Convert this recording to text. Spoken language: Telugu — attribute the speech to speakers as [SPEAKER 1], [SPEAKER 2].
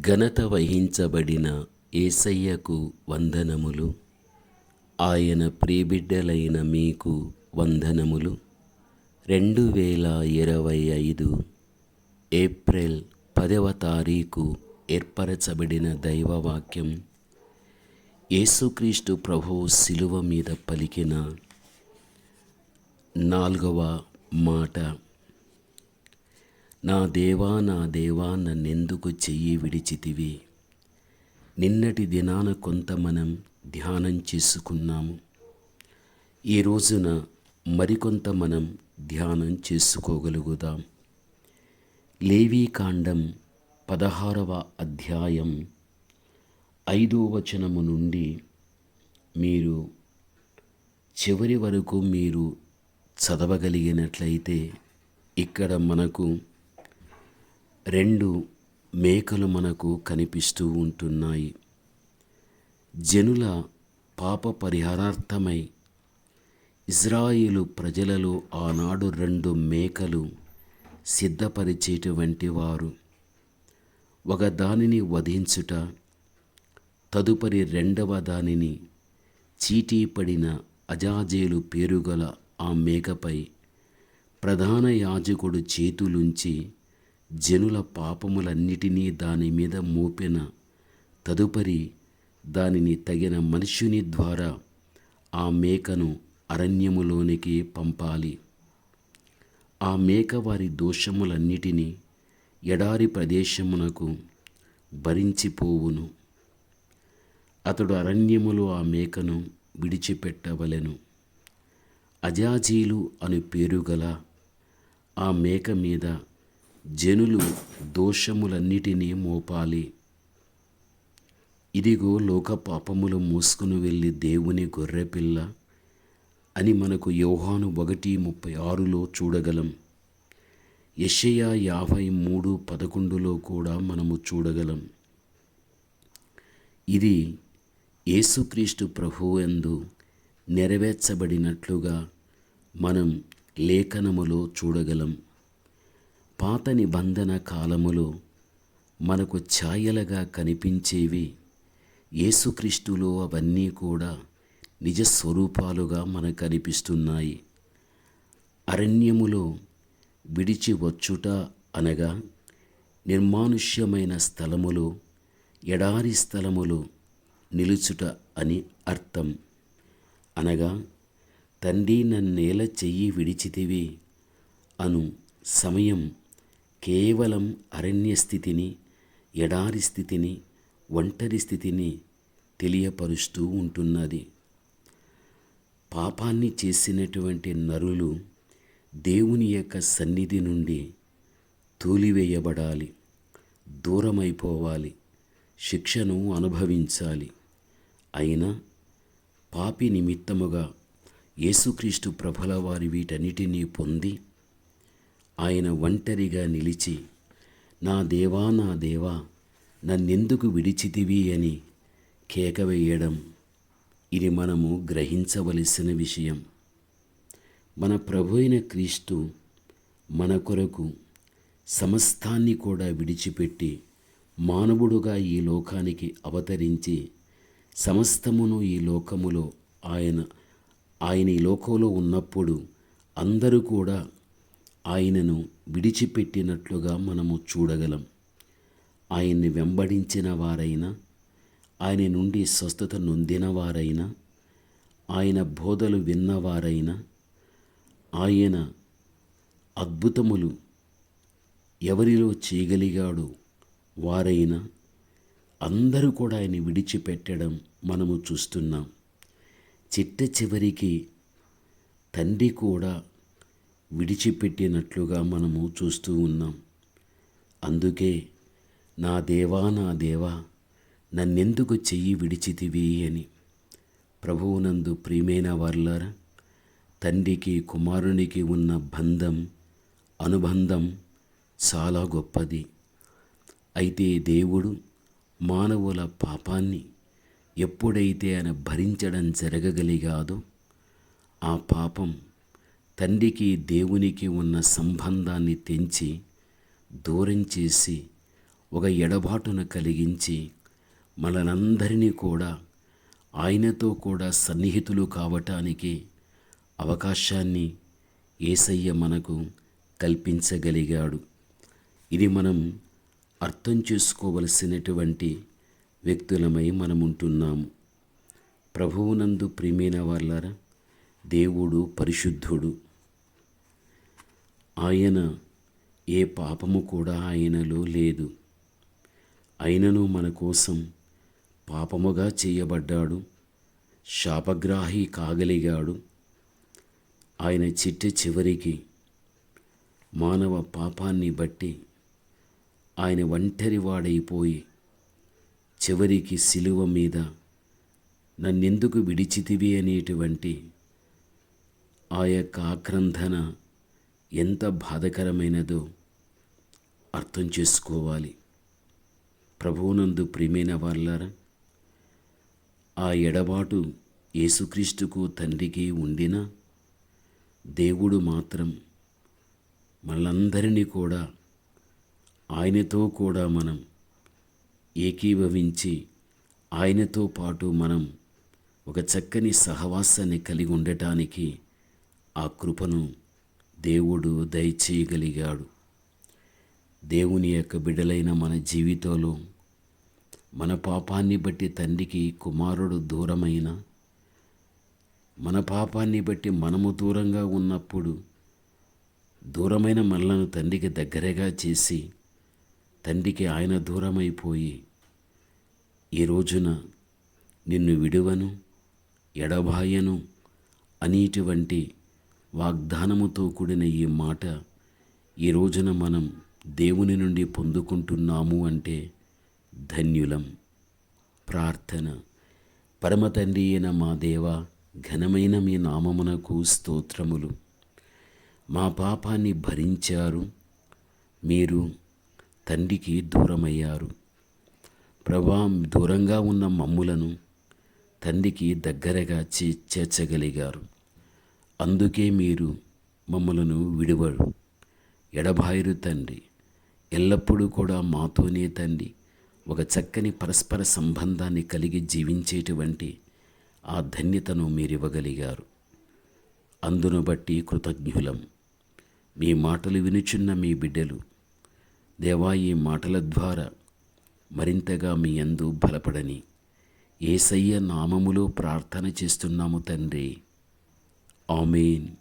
[SPEAKER 1] ఘనత వహించబడిన ఏసయ్యకు వందనములు. ఆయన ప్రియబిడ్డలైన మీకు వందనములు. రెండు వేల ఇరవై ఐదు ఏప్రిల్ పదవ తారీఖు ఏర్పరచబడిన దైవవాక్యం. యేసుక్రీస్తు ప్రభు శిలువ మీద పలికిన నాలుగవ మాట. నా దేవా నా దేవా నన్నెందుకు చెయ్యి విడిచితివి? నిన్నటి దినాన కొంత మనం ధ్యానం చేసుకున్నాము. ఈ రోజున మరికొంత మనం ధ్యానం చేసుకోగలుగుదాం. లేవీకాండం పదహారవ అధ్యాయం ఐదో వచనము నుండి మీరు చివరి వరకు మీరు చదవగలిగినట్లయితే ఇక్కడ మనకు రెండు మేకలు మనకు కనిపిస్తూ ఉంటున్నాయి. జనుల పాప పరిహారార్థమై ఇజ్రాయిలు ప్రజలలో ఆనాడు రెండు మేకలు సిద్ధపరిచేటువంటి వారు. ఒక దానిని వధించుట తదుపరి రెండవ దానిని చీటీ పడిన అజాజేలు పేరుగల ఆ మేకపై ప్రధాన యాజకుడు చేతులుంచి జనుల పాపములన్నిటినీ దాని మీద మోపిన. తదుపరి దానిని తగిన మనుష్యుని ద్వారా ఆ మేకను అరణ్యములోనికి పంపాలి. ఆ మేక వారి దోషములన్నిటినీ ఎడారి ప్రదేశమునకు భరించిపోవును. అతడు అరణ్యములో ఆ మేకను విడిచిపెట్టవలెను. అజాజీలు అని పేరు గల ఆ మేక మీద జనులు దోషములన్నిటినీ మోపాలి. ఇదిగో లోక పాపములు మోసుకుని వెళ్ళి దేవుని గొర్రెపిల్ల అని మనకు యోహాను ఒకటి ముప్పై ఆరులో చూడగలం. యషయా యాభై మూడు పదకొండులో కూడా మనము చూడగలం. ఇది యేసుక్రీస్తు ప్రభువు ఎందు నెరవేర్చబడినట్లుగా మనం లేఖనములో చూడగలం. పాత నిబంధన కాలములో మనకు ఛాయలుగా కనిపించేవి. యేసుక్రీస్తులో అవన్నీ కూడా నిజ స్వరూపాలుగా మనకు కనిపిస్తున్నాయి అరణ్యములో విడిచి వచ్చుట అనగా నిర్మానుష్యమైన స్థలములో ఎడారి స్థలములో నిలుచుట అని అర్థం. అనగా తండ్రి నన్నేల చెయ్యి విడిచితివి అను సమయం కేవలం అరణ్య స్థితిని ఎడారి స్థితిని ఒంటరి స్థితిని తెలియపరుస్తూ ఉంటున్నది. పాపాన్ని చేసినటువంటి నరులు దేవుని యొక్క సన్నిధి నుండి తూలివేయబడాలి దూరమైపోవాలి శిక్షను అనుభవించాలి. అయినా పాపి నిమిత్తముగా యేసుక్రీస్తు ప్రభుల వారి వీటన్నిటినీ పొంది ఆయన ఒంటరిగా నిలిచి నా దేవా నా దేవా నన్నెందుకు విడిచితివి అని కేక వేయడం ఇది మనము గ్రహించవలసిన విషయం. మన ప్రభు అయిన క్రీస్తు మన కొరకు సమస్తాన్ని కూడా విడిచిపెట్టి మానవుడుగా ఈ లోకానికి అవతరించి సమస్తమును ఈ లోకములో ఆయన ఆయన ఈ లోకంలో ఉన్నప్పుడు అందరూ కూడా ఆయనను విడిచిపెట్టినట్లుగా మనము చూడగలం. ఆయన్ని వెంబడించిన వారైనా ఆయన నుండి స్వస్థత నొందిన వారైనా ఆయన బోధలు విన్నవారైనా ఆయన అద్భుతములు ఎవరిలో చేయగలిగాడు వారైనా అందరూ కూడా ఆయన విడిచిపెట్టడం మనము చూస్తున్నాం. చిట్ట చివరికి తండ్రి కూడా విడిచిపెట్టినట్లుగా మనము చూస్తూ ఉన్నాం. అందుకే నా దేవా నా దేవా నన్నెందుకు చెయ్యి విడిచితివి అని. ప్రభువునందు ప్రియమైన వార్లారా తండ్రికి కుమారునికి ఉన్న బంధం అనుబంధం చాలా గొప్పది. అయితే దేవుడు మానవుల పాపాన్ని ఎప్పుడైతే ఆయన భరించడం జరగగలిగాదో ఆ పాపం తండ్రికి దేవునికి ఉన్న సంబంధాన్ని తెంచి దూరం చేసి ఒక ఎడబాటును కలిగించి మనలందరినీ కూడా ఆయనతో కూడా సన్నిహితులు కావటానికి అవకాశాన్ని ఏసయ్య మనకు కల్పించగలిగాడు. ఇది మనం అర్థం చేసుకోవలసినటువంటి వ్యక్తులమై మనముంటున్నాము. ప్రభువునందు ప్రియమైన వాళ్ళారా దేవుడు పరిశుద్ధుడు. ఆయన ఏ పాపము కూడా ఆయనలో లేదు. అయినను మన కోసం పాపముగా చేయబడ్డాడు. శాపగ్రాహి కాగలిగాడు. ఆయన చిట్ట చివరికి మానవ పాపాన్ని బట్టి ఆయన ఒంటరి వాడైపోయి చివరికి సిలువ మీద నన్నెందుకు విడిచితివి అనేటువంటి ఆ యొక్క ఆక్రంధన ఎంత బాధకరమైనదో అర్థం చేసుకోవాలి. ప్రభువునందు ప్రియమైన వాళ్ళారా ఆ ఎడబాటు యేసుక్రీస్తుకు తండ్రికి ఉండినా దేవుడు మాత్రం మనందరినీ కూడా ఆయనతో కూడా మనం ఏకీభవించి ఆయనతో పాటు మనం ఒక చక్కని సహవాసాన్ని కలిగి ఉండటానికి ఆ కృపను దేవుడు దయచేయగలిగాడు. దేవుని యొక్క బిడలైన మన జీవితంలో మన పాపాన్ని బట్టి తండ్రికి కుమారుడు దూరమైన మన పాపాన్ని బట్టి మనము దూరంగా ఉన్నప్పుడు దూరమైన మనలను తండ్రికి దగ్గరగా చేసి తండ్రికి ఆయన దూరమైపోయి ఈ రోజున నిన్ను విడువను ఎడబాయను అనేటువంటి వాగ్దానముతో కూడిన ఈ మాట ఈ రోజున మనం దేవుని నుండి పొందుకుంటున్నాము అంటే ధన్యులం. ప్రార్థన. పరమతండ్రి అయిన మా దేవ ఘనమైన మీ నామమునకు స్తోత్రములు. మా పాపాన్ని భరించారు. మీరు తండ్రికి దూరమయ్యారు. ప్రభా దూరంగా ఉన్న మమ్ములను తండ్రికి దగ్గరగా చే చేర్చగలిగారు. అందుకే మీరు మమ్మలను విడువడు ఎడబాయిరు తండ్రి ఎల్లప్పుడూ కూడా మాతోనే తండ్రి ఒక చక్కని పరస్పర సంబంధాన్ని కలిగి జీవించేటువంటి ఆ ధన్యతను మీరు ఇవ్వగలిగారు అందును బట్టి కృతజ్ఞులం. మీ మాటలు వినుచున్న మీ బిడ్డలు దేవా ఈ మాటల ద్వారా మరింతగా మీ యందు బలపడని. ఏసయ్య నామములో ప్రార్థన చేస్తున్నాము తండ్రి. Amen.